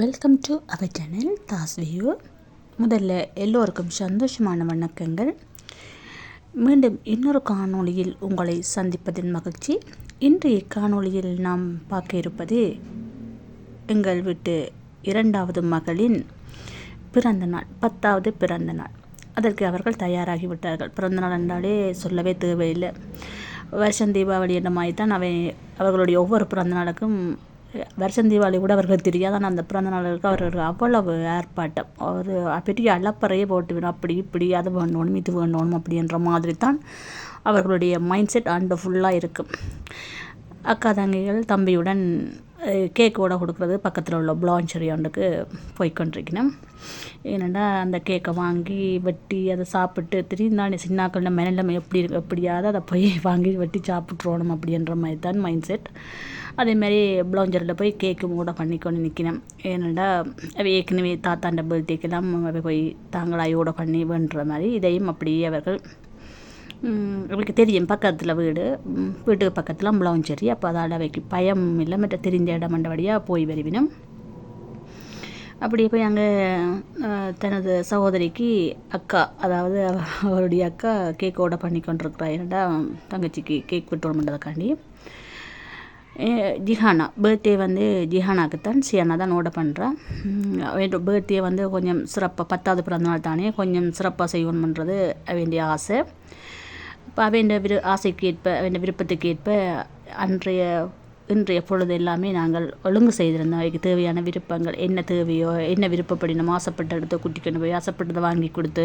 Welcome to our channel Das view முதல்ல எல்லோருக்கும் சந்தோஷமான வணக்கங்கள். மீண்டும் இன்னொரு காணொளியில் உங்களை சந்திப்பதின் மகிழ்ச்சி. இன்றைய காணொளியில் நாம் பார்க்க இருப்பது எங்கள் வீட்டு இரண்டாவது மகளின் பிறந்த நாள் பத்தாவது பிறந்த நாள். அதற்கு அவர்கள் தயாராகிவிட்டார்கள். பிறந்தநாள் பிறந்த நாள் என்றாலே சொல்லவே தேவையில்லை. வருஷம் தீபாவளி என்ற மாதிரி தான் அவை அவர்களுடைய ஒவ்வொரு பிறந்த நாளுக்கும் வருஷம் தீபாவளி கூட அவர்களுக்கு தெரியாது ஆனால் அந்த பிறந்த நாளுக்கு அவர்கள் அவ்வளவு ஏற்பாட்டம். ஒரு பெரிய அளப்பறையே போட்டு விடும். அப்படி இப்படி அது வேணும் இது வேணும் அப்படின்ற மாதிரி தான் அவர்களுடைய மைண்ட் செட் அண்டு ஃபுல்லாக இருக்கும். அக்கா தங்கைகள் தம்பியுடன் கேக்கோட கொடுக்குறது பக்கத்தில் உள்ள பிளான்ச்சரி ஒன்றுக்கு போய்கொண்டிருக்கணும் ஏன்னா அந்த கேக்கை வாங்கி வெட்டி அதை சாப்பிட்டு திருந்தாண்டி சின்னாக்கள் மெனலம் எப்படி இருக்கு எப்படியாவது அதை போய் வாங்கி வெட்டி சாப்பிட்றோணும் அப்படின்ற மாதிரி தான் மைண்ட் செட் அதேமாரி ப்ளவுஞ்சரில் போய் கேக்கு கூட பண்ணிக்கொண்டு கொண்டு ஏனெண்டா ஏன்னாடா ஏற்கனவே தாத்தாண்ட பர்த்டேக்கெல்லாம் போய் தாங்களாயோட பண்ணி வேண்டுற மாதிரி இதையும் அப்படியே அவர்கள் அவளுக்கு தெரியும். பக்கத்தில் வீடு. வீட்டுக்கு பக்கத்தில் முளவஞ்சேரி அப்போ அதால் அவைக்கு பயம் இல்லை. மற்ற தெரிஞ்ச இடம் மண்டபடியாக போய் வருவினும். அப்படியே போய் அங்கே தனது சகோதரிக்கு அக்கா அதாவது அவருடைய அக்கா கேக் ஆர்டர் பண்ணி கொண்டிருக்கிறா என்னடா தங்கச்சிக்கு கேக் விட்டோம்ன்றதுக்காண்டி ஜிஹானா பர்த்டே வந்து ஜிஹானாக்கு தான் சியானா தான் பண்ணுறான் வேண்டும் பர்த்டே வந்து கொஞ்சம் சிறப்பாக பத்தாவது பிறந்த நாள் தானே கொஞ்சம் சிறப்பாக செய்யணுன்றது வேண்டிய ஆசை. இப்போ அவன் விரு ஆசைக்கு ஏற்ப அவன் விருப்பத்துக்கு ஏற்ப அன்றைய இன்றைய பொழுது எல்லாமே நாங்கள் ஒழுங்கு செய்திருந்தோம். அதுக்கு தேவையான விருப்பங்கள் என்ன தேவையோ என்ன விருப்பப்படி நம்ம ஆசைப்பட்ட இடத்த கூட்டிக்கொண்டு போய் ஆசைப்பட்டதை வாங்கி கொடுத்து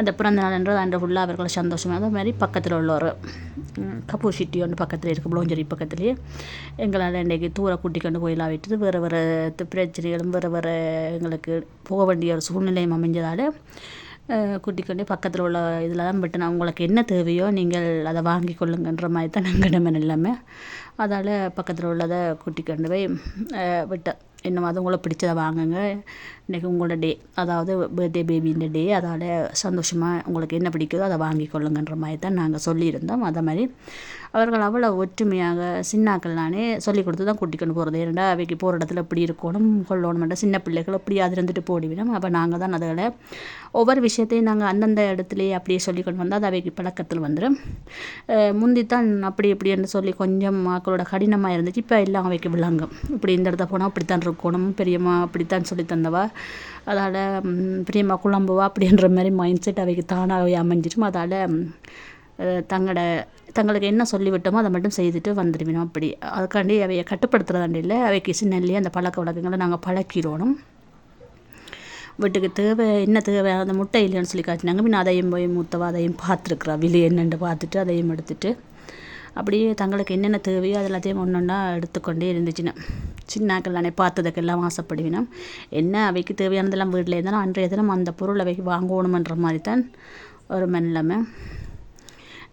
அந்த பிறந்த நாள்ன்றது அன்று ஃபுல்லாக அவர்களை சந்தோஷமாக அதே மாதிரி பக்கத்தில் உள்ளவர். கபூர் கப்பூர் சிட்டி ஒன்று பக்கத்தில் இருக்குது புளோஞ்சேரி பக்கத்துலேயே. எங்களால் இன்றைக்கு தூர கூட்டிக்கொண்டு போயெல்லாம் விட்டுட்டு வேறு வேறு பிரச்சனைகளும் வேறு வேறு எங்களுக்கு போக வேண்டிய ஒரு சூழ்நிலையும் அமைஞ்சதால் கூட்டிக்கொண்டு பக்கத்தில் உள்ள இதில் தான் விட்டு நான் உங்களுக்கு என்ன தேவையோ நீங்கள் அதை வாங்கி கொள்ளுங்கன்ற மாதிரி தான் நாங்கள் நம்ம எல்லாமே அதால் பக்கத்தில் உள்ளதை கூட்டிக்கொண்டு போய் விட்டேன். என்னமோ அது உங்களை பிடிச்சதை வாங்குங்க. இன்றைக்கி உங்களோட டே அதாவது பர்த்டே பேபின்ற டே அதால் சந்தோஷமாக உங்களுக்கு என்ன பிடிக்குதோ அதை வாங்கி கொள்ளுங்கன்ற மாதிரி தான் நாங்கள் சொல்லியிருந்தோம். அதை மாதிரி அவர்கள் அவ்வளோ ஒற்றுமையாக சின்னாக்கள் நானே சொல்லி கொடுத்து தான் கூட்டிக்கொண்டு போகிறது ஏன்னா அவைக்கு போகிற இடத்துல இப்படி இருக்கணும் கொள்ளணும் சின்ன பிள்ளைகள் அப்படி அது இருந்துட்டு போடிவிடும். அப்போ நாங்கள் தான் அதில் ஒவ்வொரு விஷயத்தையும் நாங்கள் அந்தந்த இடத்துலையே அப்படியே சொல்லி கொண்டு வந்தால் அது அவைக்கு பழக்கத்தில் வந்துடும் முந்தித்தான் அப்படி இப்படின்னு சொல்லி கொஞ்சம் மக்களோட கடினமாக இருந்துச்சு. இப்போ எல்லாம் அவைக்கு விளங்கும். இப்படி இந்த இடத்த போனால் அப்படித்தான் இருக்கணும் பெரியம்மா அப்படித்தான் சொல்லி தந்தவா அதால் பிரியம்மா குழம்புவா அப்படின்ற மாதிரி மைண்ட் செட் அவைக்கு தானாகவே அமைஞ்சிடும் அதால் தங்களோட தங்களுக்கு என்ன சொல்லிவிட்டோமோ அதை மட்டும் செய்துட்டு வந்துடுவினோம் அப்படி. அதுக்காண்டி அவையை கட்டுப்படுத்துறதாண்டி இல்லை அவைக்கு சின்னல்லையே அந்த பழக்க வழக்கங்களை நாங்கள் பழக்கிடணும் வீட்டுக்கு தேவை என்ன தேவை அந்த முட்டை இல்லைன்னு சொல்லி காய்ச்சினாங்க பின் அதையும் போய் மூத்தவா அதையும் பார்த்துருக்குறா. விலை என்னென்னு பார்த்துட்டு அதையும் எடுத்துட்டு அப்படியே தங்களுக்கு என்னென்ன தேவையோ அது எல்லாத்தையும் ஒன்று ஒன்றா எடுத்துக்கொண்டே இருந்துச்சுன்னா. சின்னாக்கள் நானே பார்த்ததுக்கெல்லாம் ஆசைப்படுவேன் என்ன அவைக்கு தேவையானதெல்லாம் வீட்டில் இருந்தாலும் அன்றைய தினம் அந்த பொருள் அவைக்கு வாங்கணுமன்ற மாதிரி தான் ஒரு மெல்லமை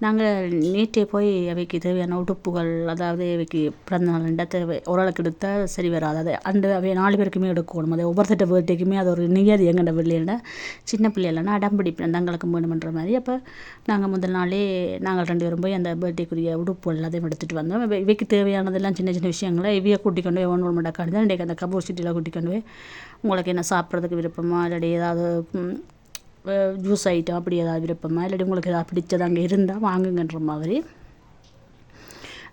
நாங்கள் நேற்றே போய் அவைக்கு தேவையான உடுப்புகள் அதாவது அவைக்கு பிறந்த நாள் தேவை ஓரளவுக்கு எடுத்தால் சரி வராது. அதை அந்த அவை நாலு பேருக்குமே எடுக்கணும். அதை ஒவ்வொருத்தட்ட பர்த்டேக்குமே அது ஒரு நியதி எங்கள்ட பிள்ளைகள சின்ன பிள்ளைகளா அடம் பிடிப்பேன் தங்களுக்கு வேணுமன்ற மாதிரி. அப்போ நாங்கள் முதல் நாளே நாங்கள் ரெண்டு பேரும் போய் அந்த பர்த்டேக்குரிய உடுப்பு எல்லாத்தையும் எடுத்துகிட்டு வந்தோம். இவைக்கு தேவையானதெல்லாம் சின்ன சின்ன விஷயங்களை இவையை கூட்டிக் கொண்டு போய் ஒன்று ஒன்று மடக்காண்டு தான் இன்றைக்கு அந்த கபூர் சிட்டியில் கூட்டிக் கொண்டு போய் உங்களுக்கு என்ன சாப்பிட்றதுக்கு விருப்பமாக இல்லாட்டி ஏதாவது ஜூஸ் ஐட்டம் அப்படி ஏதாவது விருப்பமா? இல்லாட்டி உங்களுக்கு ஏதாவது பிடிச்சது அங்கே இருந்தால் வாங்குங்கன்ற மாதிரி.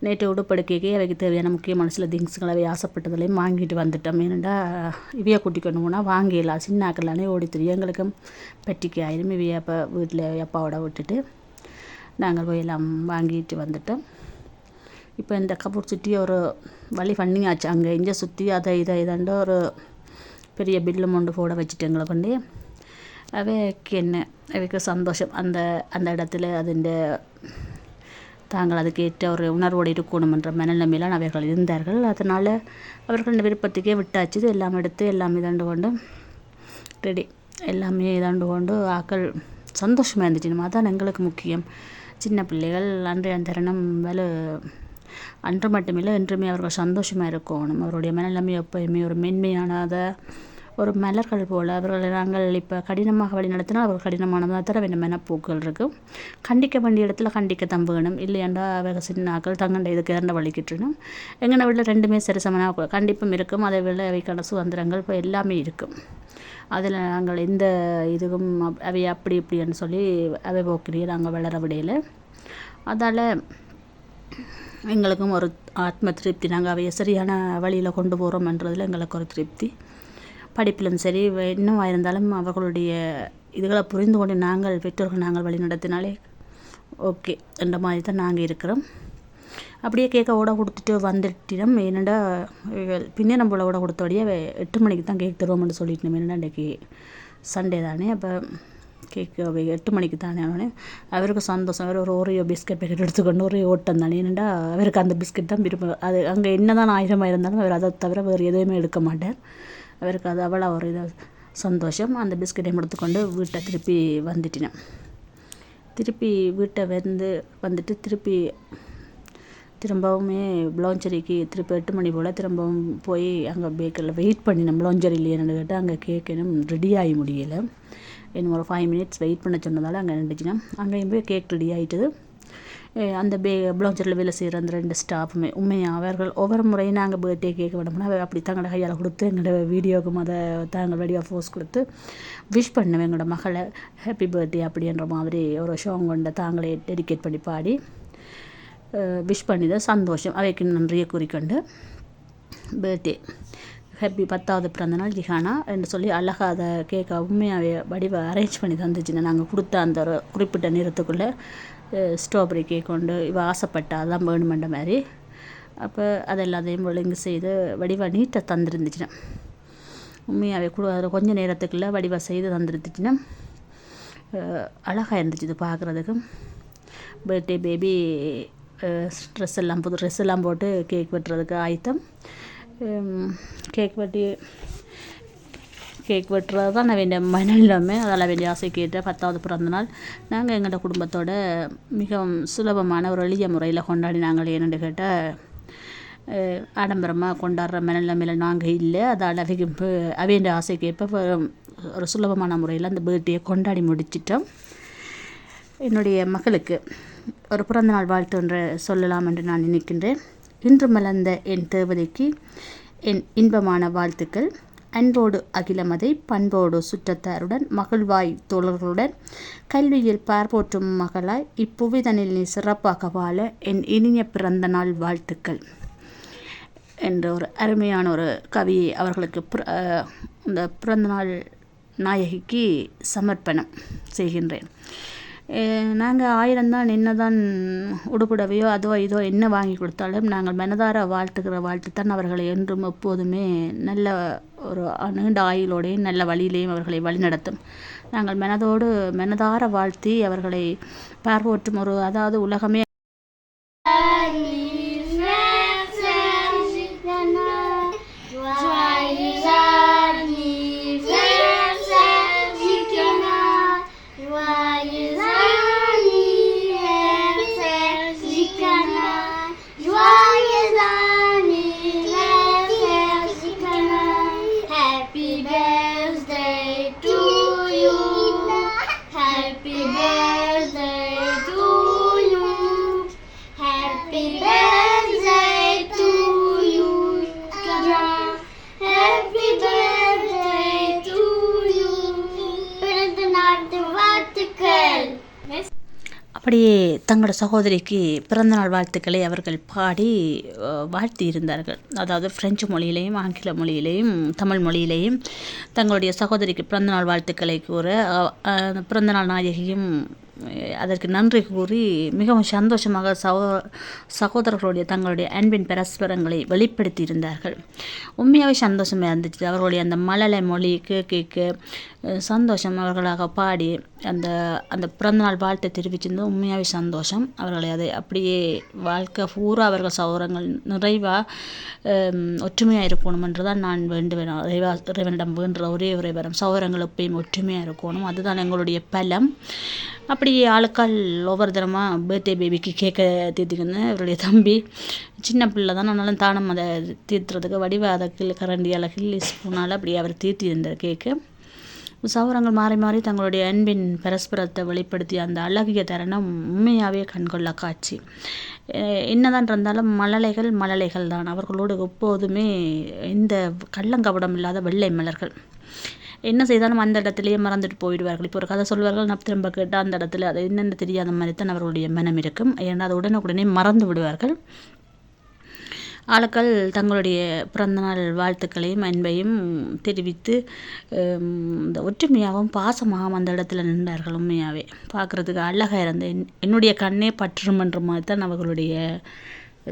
நேற்று உடுப்படுக்கைக்கு அவைக்கு தேவையான முக்கியமான சில திங்ஸுங்களை அவை ஆசைப்பட்டதுலேயும் வாங்கிட்டு வந்துட்டோம். ஏன்னாண்டா இவையை கூட்டிக்கொண்டு போனால் வாங்கிடலாம் சின்ன ஆக்கலானே ஓடி தெரியும் எங்களுக்கும் பெட்டிக்கு ஆயிரும். இவைய அப்போ வீட்டில் அப்பாவோட விட்டுட்டு நாங்கள் போய் எல்லாம் வாங்கிட்டு வந்துட்டோம். இப்போ இந்த கபூர் சுற்றி ஒரு வழி பண்ணியாச்சு அங்கே இங்கே சுற்றி அதை இதை இதாண்ட ஒரு பெரிய பில்லு மொண்டு போட வச்சுட்டு எங்களை கொண்டு അവയ്ക്ക് തന്നെ അവയ്ക്ക് സന്തോഷം அந்த அந்த இடத்துல അതിൻ്റെ தாங்கள் அதுக்கேற்ற ஒரு உணர்வோடு இருக்கணுமென்ற மனநிலைமையில அவர்கள் இருந்தார்கள் அதனால் அவர்கள் விருப்பத்துக்கே விட்டாச்சு எல்லாம் எடுத்து எல்லாம் இதாண்டு கொண்டு ரெடி எல்லாமே இதாண்டு கொண்டு ஆக்கள் சந்தோஷமாக இருந்துச்சு நம்ம அதான் எங்களுக்கு முக்கியம் சின்ன பிள்ளைகள் அன்றைய தருணம் வேலை அன்று மட்டுமில்லை என்றுமே அவர்கள் சந்தோஷமாக இருக்கணும் அவருடைய மனநிலைமை எப்பயுமே ஒரு மென்மையானதை ஒரு மலர்கள் போல் அவர்களை நாங்கள் இப்போ கடினமாக வழி நடத்தினால் அவர்கள் கடினமானதாக தர வேண்டிய போக்குகள் இருக்கும் கண்டிக்க வேண்டிய இடத்துல கண்டிக்க தம்புகணும் இல்லையாண்டா அவங்க சின்னாக்கள் தங்கண்ட இதுக்கு இரண்ட வலிக்கிட்டுணும் எங்கள் வீட்டில் ரெண்டுமே சரிசமனாக கண்டிப்பும் இருக்கும். அதை விட அவைக்கான சுதந்திரங்கள் இப்போ எல்லாமே இருக்கும். அதில் நாங்கள் எந்த இதுவும் அப்- அவை அப்படி இப்படின்னு சொல்லி அவை போக்கிலேயே நாங்கள் வளர விடையில. அதால் எங்களுக்கும் ஒரு ஆத்ம திருப்தி. நாங்கள் அவைய சரியான வழியில் கொண்டு போகிறோம்ன்றதில் எங்களுக்கு ஒரு திருப்தி. படிப்பிலும் சரி வே- இன்னும் இருந்தாலும் அவர்களுடைய இதுகளை புரிந்து கொண்டு நாங்கள் பெற்றோர்கள் நாங்கள் வழி நடத்தினாலே ஓகே என்ற மாதிரி தான் நாங்கள் இருக்கிறோம். அப்படியே கேக்கை ஓட கொடுத்துட்டு வந்துட்டோம் என்னடா பின்னே நம்மள ஓட கொடுத்தபடியே எட்டு மணிக்கு தான் கேக் தருவோம்னு சொல்லிட்டு என்னடா இன்றைக்கி சண்டே தானே? அப்போ கேக்கு எட்டு மணிக்கு தானே ஆனோடனே அவருக்கு சந்தோஷம். அவர் ஒரு ஒரே பிஸ்கட் பேக்கெட் எடுத்துக்கொண்டு ஒரே ஓட்டம் தானே? என்னடா அவருக்கு அந்த பிஸ்கட் தான் விரும்ப அது அங்கே என்ன தான் ஆயிரமாக இருந்தாலும் அவர் அதை தவிர வேறு எதுவுமே எடுக்க மாட்டார். அவருக்கு அது அவ்வளோ ஒரு இது சந்தோஷம். அந்த பிஸ்கட்டையும் எடுத்துக்கொண்டு வீட்டை திருப்பி வந்துட்டினேன். திருப்பி வீட்டை வந்து வந்துட்டு திருப்பி திரும்பவுமே ப்ளோஞ்சரிக்கு திருப்பி எட்டு மணி போல் திரும்பவும் போய் அங்கே பேக்கரில் வெயிட் பண்ணினோம் ப்ளோஞ்சரி இல்லையான்னு கேட்டால் அங்கே கேக் இன்னும் ரெடி ஆகி முடியலை. இன்னும் ஒரு ஃபைவ் மினிட்ஸ் வெயிட் பண்ண சொன்னதால் அங்கே நின்றுச்சுன்னா அங்கேயும் போய் கேக் ரெடி ஆகிட்டது அந்த பே ப்ளவுஞ்சரில் வேலை செய்கிற அந்த ரெண்டு ஸ்டாஃபுமே உண்மையாக அவர்கள் ஒவ்வொரு முறையும் நாங்கள் பர்த்டே கேக் விடமுன்னா அவ அப்படி தங்களோட கையால் கொடுத்து எங்களோட வீடியோக்கும் அதை தாங்கள் வடிவாக ஃபோர்ஸ் கொடுத்து விஷ் பண்ணுவேன் எங்களோட மகளை. ஹாப்பி பர்த்டே அப்படின்ற மாதிரி ஒரு ஷோங் கொண்ட தாங்களே டெடிகேட் பண்ணி பாடி விஷ் பண்ணித சந்தோஷம். அவைக்கு நன்றியை கூறிக்கொண்டு பர்த்டே ஹாப்பி பத்தாவது பிறந்தநாள் ஜிஹானா என்று சொல்லி அழகாக அதை கேட்க உண்மையாகவே வடிவ அரேஞ்ச் பண்ணி தந்துச்சுன்னு நாங்கள் கொடுத்த அந்த ஒரு குறிப்பிட்ட நேரத்துக்குள்ளே ஸ்ட்ராபெரி கேக் கொண்டு இவ ஆசைப்பட்டா அதான் வேணுமென்ற மாதிரி அப்போ அதெல்லாத்தையும் ஒழுங்கு செய்து வடிவ நீட்டாக தந்துருந்துச்சுன்னா உண்மையாகவே கூட கொஞ்சம் கொஞ்ச நேரத்துக்குள்ளே வடிவ செய்து தந்துருந்துச்சுன்னா அழகாக இருந்துச்சு இது பார்க்குறதுக்கு பர்த்டே பேபி ட்ரெஸ் எல்லாம் புது ட்ரெஸ் எல்லாம் போட்டு கேக் வெட்டுறதுக்கு ஆயத்தம் கேக் வெட்டி கேக் வெட்டுறது தான் நான் வேண்டிய மனநிலமே அதால் வேண்டிய ஆசை கேட்ட பத்தாவது பிறந்த நாள் நாங்கள் எங்களோட குடும்பத்தோட மிகவும் சுலபமான ஒரு எளிய முறையில் கொண்டாடி நாங்கள் என்னென்னு கேட்டால் ஆடம்பரமாக கொண்டாடுற மனநிலைமையில் நாங்கள் இல்லை. அதால் அவைக்கு ஆசை ஆசைக்கேற்ப ஒரு சுலபமான முறையில் அந்த பேர்த்டேயை கொண்டாடி முடிச்சிட்டோம். என்னுடைய மகளுக்கு ஒரு பிறந்தநாள் வாழ்த்து என்று சொல்லலாம் என்று நான் நினைக்கின்றேன். இன்று மலர்ந்த என் தேவதைக்கு என் இன்பமான வாழ்த்துக்கள். அன்போடு அகிலமதை பண்போடு சுற்றத்தாருடன் மகிழ்வாய் தோழர்களுடன் கல்வியில் பார்ப்போற்றும் மகளாய் இப்புவிதனில் நீ சிறப்பாக வாழ என் இனிய பிறந்த நாள் வாழ்த்துக்கள். என்ற ஒரு அருமையான ஒரு கவியை அவர்களுக்கு இந்த பிறந்தநாள் நாயகிக்கு சமர்ப்பணம் செய்கின்றேன். நாங்கள் ஆயிரம்தான் என்னதான் உடுப்புடவையோ அதோ இதோ என்ன வாங்கி கொடுத்தாலும் நாங்கள் மனதார வாழ்த்துக்கிற வாழ்த்து தான் அவர்களை என்றும் எப்போதுமே நல்ல ஒரு நீண்ட ஆயுளோடையும் நல்ல வழியிலையும் அவர்களை வழிநடத்தும். நாங்கள் மனதோடு மனதார வாழ்த்தி அவர்களை பார்வோற்றும் ஒரு அதாவது உலகமே அப்படியே தங்களோட சகோதரிக்கு பிறந்தநாள் வாழ்த்துக்களை அவர்கள் பாடி வாழ்த்தி இருந்தார்கள் அதாவது பிரெஞ்சு மொழியிலையும் ஆங்கில மொழியிலையும் தமிழ் மொழியிலையும் தங்களுடைய சகோதரிக்கு பிறந்தநாள் வாழ்த்துக்களை கூற பிறந்தநாள் நாயகியும் அதற்கு நன்றி கூறி மிகவும் சந்தோஷமாக சகோ சகோதரர்களுடைய தங்களுடைய அன்பின் பரஸ்பரங்களை வெளிப்படுத்தி இருந்தார்கள் உண்மையாகவே சந்தோஷமாக இருந்துச்சு. அவர்களுடைய அந்த மலலை மொழி கேட்க சந்தோஷம் அவர்களாக பாடி அந்த அந்த பிறந்தநாள் வாழ்த்தை தெரிவிச்சிருந்தது. உண்மையாகவே சந்தோஷம் அவர்களை. அதை அப்படியே வாழ்க்கை பூரா அவர்கள் சௌரங்கள் நிறைவாக ஒற்றுமையாக இருக்கணுமென்று தான் நான் வேண்டுவேன். இறைவா இறைவனிடம் வேண்டுற ஒரே ஒரே வரம் சௌரங்கள் எப்பயும் ஒற்றுமையாக இருக்கணும். அதுதான் எங்களுடைய பலம். அப்படி ஆளுக்கால் ஒவ்வொரு தரமாக பர்த்டே பேபிக்கு கேட்க தீர்த்திக்கணும் அவருடைய தம்பி சின்ன பிள்ளை தான். அதனால தானம் அதை தீர்த்துறதுக்கு வடிவ அதை கிள்ளி கரண்டியால் கிள்ளி ஸ்பூனால் அப்படி அவர் தீர்த்தி இருந்தார் கேக்கு முசாவரங்கள் மாறி மாறி தங்களுடைய அன்பின் பரஸ்பரத்தை வெளிப்படுத்திய அந்த அழகிய தருணம் உண்மையாகவே கண்கொள்ள காட்சி. என்னதான் இருந்தாலும் மழலைகள் மழலைகள் தான். அவர்களோடு எப்போதுமே இந்த கள்ளங்கபடம் இல்லாத வெள்ளை மலர்கள். என்ன செய்தாலும் அந்த இடத்துலையே மறந்துட்டு போயிடுவார்கள். இப்போ ஒரு கதை சொல்வார்கள் நான் திரும்ப கேட்டால் அந்த இடத்துல அது என்னென்னு தெரியாத மாதிரி தான் அவர்களுடைய மனம் இருக்கும். ஏன்னா அதை உடனுக்குடனே மறந்து விடுவார்கள். ஆளுக்கள் தங்களுடைய பிறந்தநாள் வாழ்த்துக்களையும் அன்பையும் தெரிவித்து இந்த ஒற்றுமையாகவும் பாசமாகவும் அந்த இடத்துல நின்றார்கள் உண்மையாகவே பார்க்குறதுக்கு அழகாக இருந்த என் என்னுடைய கண்ணே பற்றுமன்ற மாதிரி தான் அவர்களுடைய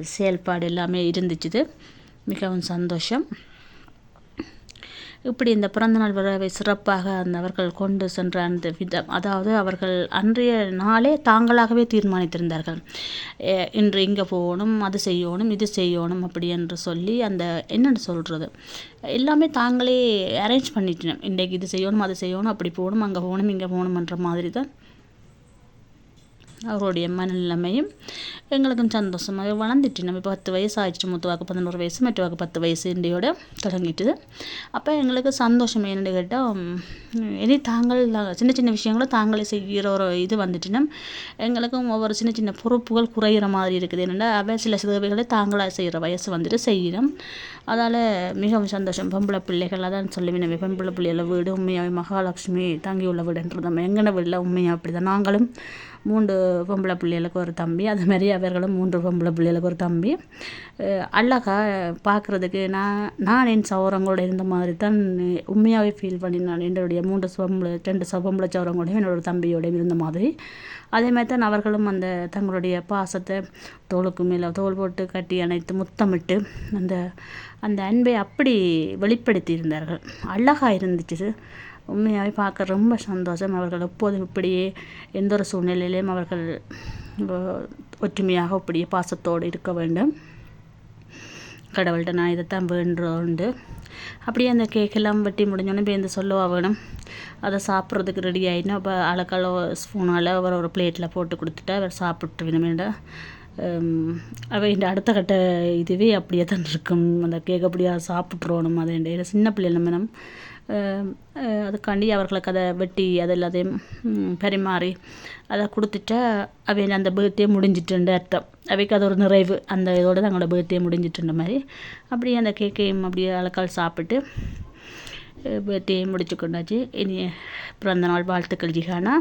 செயல்பாடு எல்லாமே இருந்துச்சுது. மிகவும் சந்தோஷம். இப்படி இந்த பிறந்தநாள் விழாவை சிறப்பாக அந்த அவர்கள் கொண்டு சென்ற அந்த விதம் அதாவது அவர்கள் அன்றைய நாளே தாங்களாகவே தீர்மானித்திருந்தார்கள். இன்று இங்கே போகணும் அது செய்யணும் இது செய்யணும் அப்படி என்று சொல்லி அந்த என்னென்னு சொல்கிறது எல்லாமே தாங்களே அரேஞ்ச் பண்ணிட்டோம் இன்றைக்கு இது செய்யணும் அது செய்யணும் அப்படி போகணும் அங்கே போகணும் இங்கே போகணுன்ற மாதிரி தான் அவருடைய மனநிலைமையும் எங்களுக்கும் சந்தோஷமாக வளர்ந்துட்டு நம்ம இப்போ பத்து வயசு ஆயிடுச்சு. மூத்தவாக்கு பதினோரு வயசு மற்றவாக்கு பத்து வயசு இண்டியோட தொடங்கிட்டுது அப்போ எங்களுக்கு சந்தோஷம் என்னென்னு கேட்டால் இனி தாங்கள் சின்ன சின்ன விஷயங்களும் தாங்களே செய்கிற ஒரு இது வந்துட்டுனா எங்களுக்கும் ஒவ்வொரு சின்ன சின்ன பொறுப்புகள் குறையிற மாதிரி இருக்குது. என்னென்னா அவ சில சேவைகளை தாங்களாக செய்கிற வயசு வந்துட்டு செய்கிறோம் அதால் மிகவும் சந்தோஷம். பொம்பளை பிள்ளைகள் அதான் சொல்லுவேன் பொம்பளை பிள்ளைகள வீடு உண்மையாகவே மகாலட்சுமி தங்கியுள்ள வீடுன்றது நம்ம எங்கன வீட்டில் உண்மையாக அப்படி தான் நாங்களும் மூன்று பொம்பளை பிள்ளைகளுக்கு ஒரு தம்பி அது மாதிரி அவர்களும் மூன்று பொம்பளை பிள்ளைகளுக்கு ஒரு தம்பி. அழகா பார்க்குறதுக்கு நான் நான் என் சவரங்களோட இருந்த மாதிரி தான் உண்மையாகவே ஃபீல் பண்ணினேன் என்னுடைய மூன்று பொம்பளை ரெண்டு ச- பொம்பளை சௌரங்களோடையும் என்னோட தம்பியோடையும் இருந்த மாதிரி. அதே மாதிரி தான் அவர்களும் அந்த தங்களுடைய பாசத்தை தோலுக்கு மேலே தோல் போட்டு கட்டி அணைத்து முத்தமிட்டு அந்த அந்த அன்பை அப்படி வெளிப்படுத்தி இருந்தார்கள். அழகாக இருந்துச்சு. உண்மையாகவே பார்க்க ரொம்ப சந்தோஷம். அவர்கள் எப்போதும் இப்படியே எந்த ஒரு சூழ்நிலையிலையும் அவர்கள் ஒற்றுமையாக இப்படியே பாசத்தோடு இருக்க வேண்டும். கடவுள்கிட்ட நான் இதைத்தான் வேண்டுறோண்டு. அப்படியே அந்த கேக்கெல்லாம் வெட்டி முடிஞ்சோடனே இந்த சொல்லுவாக வேணும். அதை சாப்பிட்றதுக்கு ரெடி ஆகினா அப்போ அலக்கால ஸ்பூனால் அவர் ஒரு பிளேட்டில் போட்டு கொடுத்துட்டு அவர் சாப்பிட்டு வேணுமேண்டா அவ இந்த அடுத்த கட்ட இதுவே அப்படியே தான் இருக்கும். அந்த கேக் அப்படியே சாப்பிட்றோணும் அது சின்ன பிள்ளைல நம்ம அதுக்காண்டி அவர்களுக்கு அதை வெட்டி அது எல்லாத்தையும் பரிமாறி அதை கொடுத்துட்டா அவையில் அந்த பேர்த்டே முடிஞ்சிட்டுன்ற அர்த்தம். அவைக்கு அது ஒரு நிறைவு. அந்த இதோட தங்களோட பேர்த்டே முடிஞ்சிட்டுன்ற மாதிரி. அப்படியே அந்த கேக்கையும் அப்படியே அலக்கால் சாப்பிட்டு பேர்த்டே முடிச்சு கொண்டாச்சு. இனி பிறந்தநாள் வாழ்த்துக்கள் ஜிஹானா.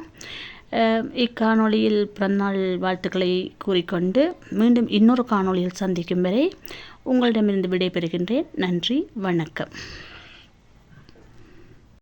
இக்காணொளியில் பிறந்தநாள் வாழ்த்துக்களை கூறிக்கொண்டு மீண்டும் இன்னொரு காணொளியில் சந்திக்கும் வரை உங்களிடமிருந்து விடைபெறுகின்றேன். நன்றி வணக்கம்.